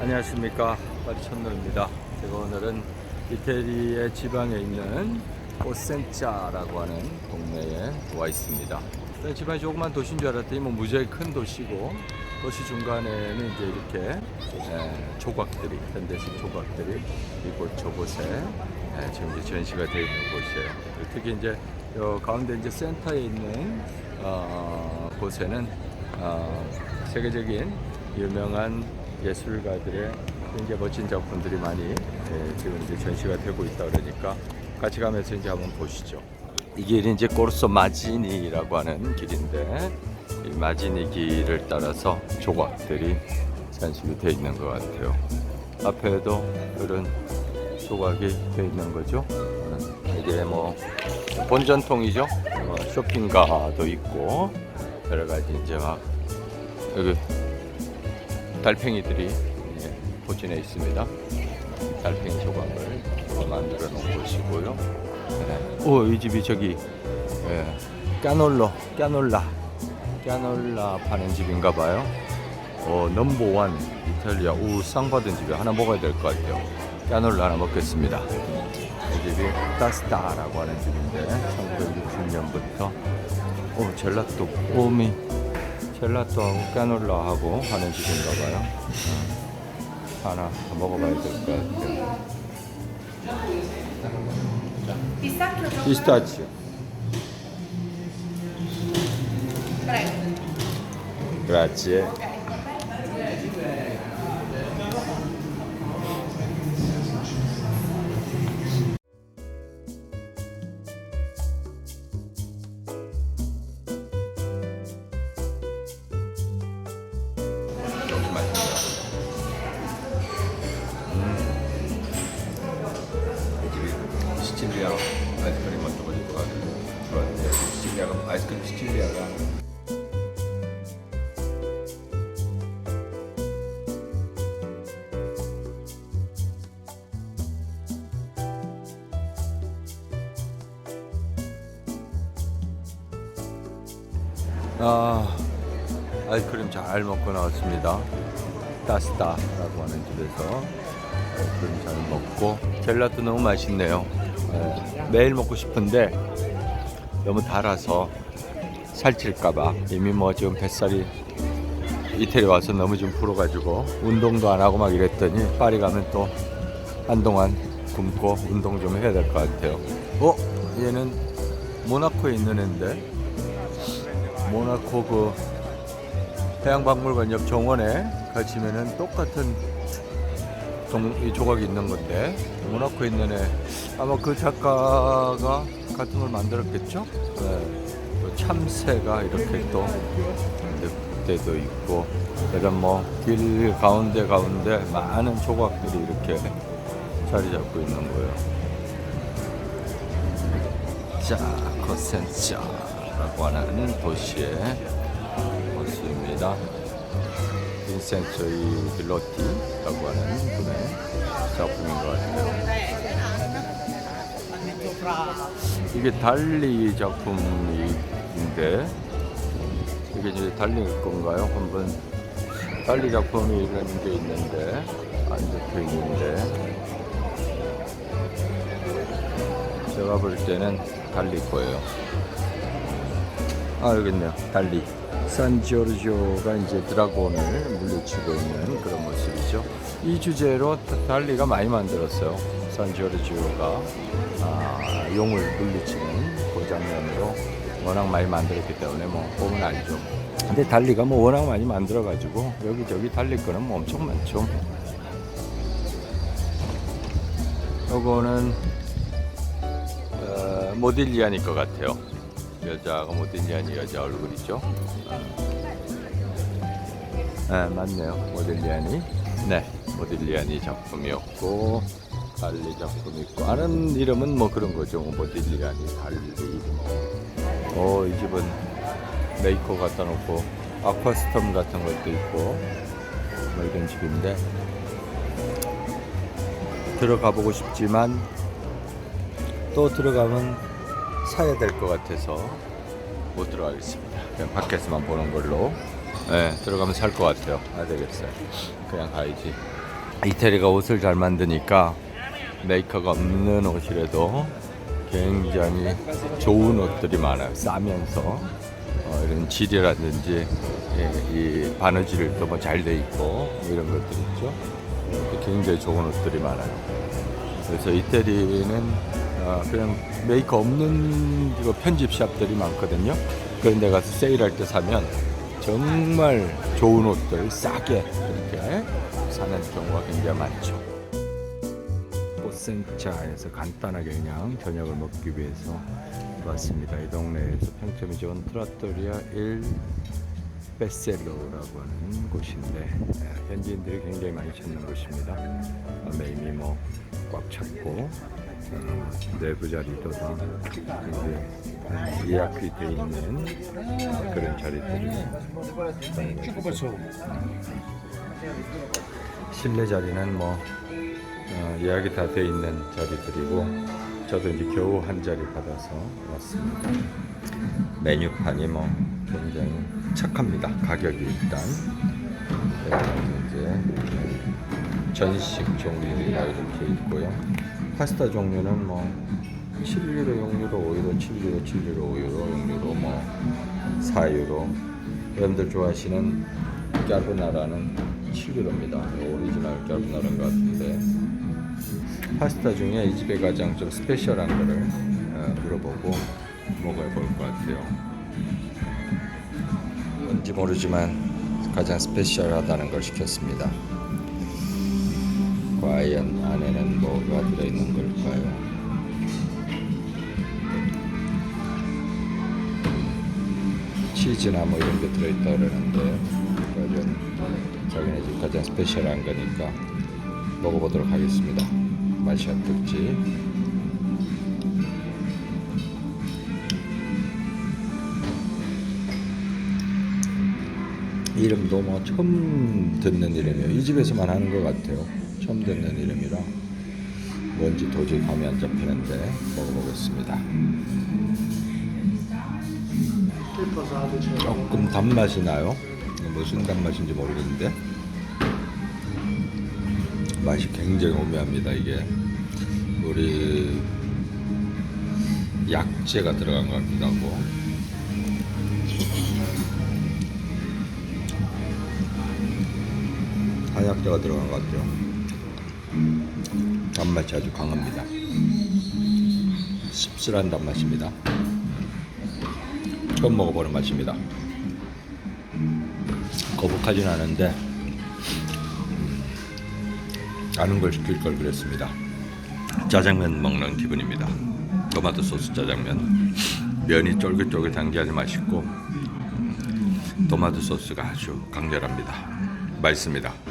안녕하십니까. 파리천노입니다. 제가 오늘은 이태리의 지방에 있는 오센차라고 하는 동네에 와 있습니다. 일단 지방이 조그만 도시인 줄 알았더니 뭐 무지하게 큰 도시고 도시 중간에는 이제 이렇게 에, 조각들이 현대식 조각들이 이곳 저곳에 에, 지금 이제 전시가 되어 있는 곳이에요. 특히 이제 요 가운데 이제 센터에 있는 어, 곳에는 어, 세계적인 유명한 예술가들의 굉장히 멋진 작품들이 많이 예, 지금 이제 전시가 되고 있다 그러니까 같이 가면서 이제 한번 보시죠. 이 길이 이제 코르소 마지니라고 하는 길인데 이 마지니 길을 따라서 조각들이 전시가 되어 있는 것 같아요. 앞에도 그런 조각이 되어 있는 거죠. 음, 이게 뭐 본전통이죠. 어, 쇼핑가도 있고 여러 가지 이제 막 여기 달팽이들이 예, 포진해 있습니다. 달팽이 조각을 또 만들어 놓은 곳이고요. 네. 오, 이 집이 저기 예, 까놀로, 까놀라, 까놀라 파는 집인가 봐요. 어, 넘버원 이탈리아. 오, 상 받은 집이 하나 먹어야 될 것 같아요. 까놀라 하나 먹겠습니다. 이 집이 따스타라고 하는 집인데 1960년부터 오, 젤라또 오미 젤라또하고 까놀라하고 하는 집인가 봐요. 어, 하나 먹어봐야 될 것 같아요. 피스타치오. Prego. 그 라치에. 너무 맛있네요. 음. 시칠리아 아이스크림 만들어가지고 아주 좋았는데 시칠리아가 아이스크림 시칠리아가 아, 아이스크림 잘 먹고 나왔습니다. 따스타라고 하는 집에서 아이스크림 잘 먹고 젤라또 너무 맛있네요. 예, 매일 먹고 싶은데 너무 달아서 살찔까봐 이미 뭐 지금 뱃살이 이태리 와서 너무 좀 불어가지고 운동도 안 하고 막 이랬더니 파리 가면 또 한동안 굶고 운동 좀 해야 될 것 같아요. 어? 얘는 모나코에 있는 애인데 모나코 그 해양박물관 옆 정원에 가시면은 똑같은 동, 이 조각이 있는 건데 모나코에 있는 애 아마 그 작가가 같은 걸 만들었겠죠? 네. 또 참새가 이렇게 또 늑대도 있고 그다음 뭐길 가운데 가운데 많은 조각들이 이렇게 자리 잡고 있는 거예요. 자, 코센차라고 하는 도시의 모습입니다. 빈센토 이 빌로티라고 하는 분의 작품인 것 같아요. 이게 달리 작품인데 이게 이제 달리 건가요? 한번 달리 작품이라는 게 있는데 안 적혀 있는데 제가 볼 때는 달리 거예요. 아 여기 있네요. 달리. 산지오르조가 이제 드라곤을 물리치고 있는 그런 모습이죠. 이 주제로 달리가 많이 만들었어요. 산지오르조가 아, 용을 물리치는 그 장면으로 워낙 많이 만들었기 때문에 뭐 보면 알죠. 근데 달리가 뭐 워낙 많이 만들어가지고 여기저기 달리 거는 뭐 엄청 많죠. 요거는 어, 모딜리안일 것 같아요. 여자가 모딜리안이 여자 얼굴이죠. 네, 맞네요. 모딜리안이. 네, 모딜리안이 작품이었고, 달리 작품 있고, 아는 이름은 뭐 그런 거죠. 뭐 모딜리안이, 달리. 어, 이 집은 메이커 갖다 놓고, 아쿠아스톰 같은 것도 있고, 뭐 이런 집인데, 들어가 보고 싶지만, 또 들어가면 사야 될 것 같아서 못 들어가겠습니다. 그냥 밖에서만 보는 걸로. 네, 들어가면 살 것 같아요. 안 되겠어요. 그냥 가야지. 이태리가 옷을 잘 만드니까 메이커가 없는 옷이라도 굉장히 좋은 옷들이 많아요. 싸면서 어, 이런 질이라든지 예, 이 바느질도 뭐 잘 돼 있고 뭐 이런 것들 있죠. 어, 굉장히 좋은 옷들이 많아요. 그래서 이태리는 어, 그냥 메이커 없는 이거 편집 샵들이 많거든요. 그런 데 가서 세일할 때 사면 정말 좋은 옷들 싸게 이렇게 사는 경우가 굉장히 많죠. 포센차에서 간단하게 그냥 저녁을 먹기 위해서 왔습니다. 이 동네에서 평점이 좋은 트라토리아 1 베셀로라고 하는 곳인데 예, 현지인들이 굉장히 많이 찾는 곳입니다. 어, 메인이 뭐꽉 찼고 어, 내부 자리도 다 이제 예약이 돼 있는 그런 자리들이 실내 자리는 뭐 어, 예약이 다 돼 있는 자리들이고 저도 이제 겨우 한 자리 받아서 왔습니다. 메뉴판이 뭐 굉장히 착합니다. 가격이 일단 이제 전식 종류가 이렇게 있고요. 파스타 종류는 뭐 7유로, 6유로, 5유로, 7유로, 7유로, 5유로, 6유로, 뭐 4유로. 여러분들 좋아하시는 까르보나라는 7유로입니다. 오리지널 까르보나라인 것 같은데 파스타 중에 이 집에 가장 좀 스페셜한 거를 어, 물어보고 먹어야 볼것 같아요. 뭔지 모르지만 가장 스페셜하다는 걸 시켰습니다. 과연 안에는 뭐가 들어있는 걸까요? 치즈나 뭐 이런 게 들어있다 그러는데 과연 자기네 집 가장 스페셜한 거니까 먹어보도록 하겠습니다. 맛이 어떨지. 이름도 뭐 처음 듣는 이름이에요. 이 집에서만 하는 것 같아요. 처음 듣는 이름이라 뭔지 도저히 감이 안 잡히는데 먹어보겠습니다. 조금 단맛이 나요. 무슨 단맛인지 모르겠는데 맛이 굉장히 오묘합니다. 이게 우리 약재가 들어간 것 같기도 하고 한약재가 들어간 것 같아요. 단맛이 아주 강합니다. 씁쓸한 단맛입니다. 처음 먹어보는 맛입니다. 거북하진 않은데 음, 아는 걸 시킬 걸 그랬습니다. 짜장면 먹는 기분입니다. 토마토 소스 짜장면 면이 쫄깃쫄깃한 게 아주 맛있고 토마토 소스가 아주 강렬합니다. 맛있습니다.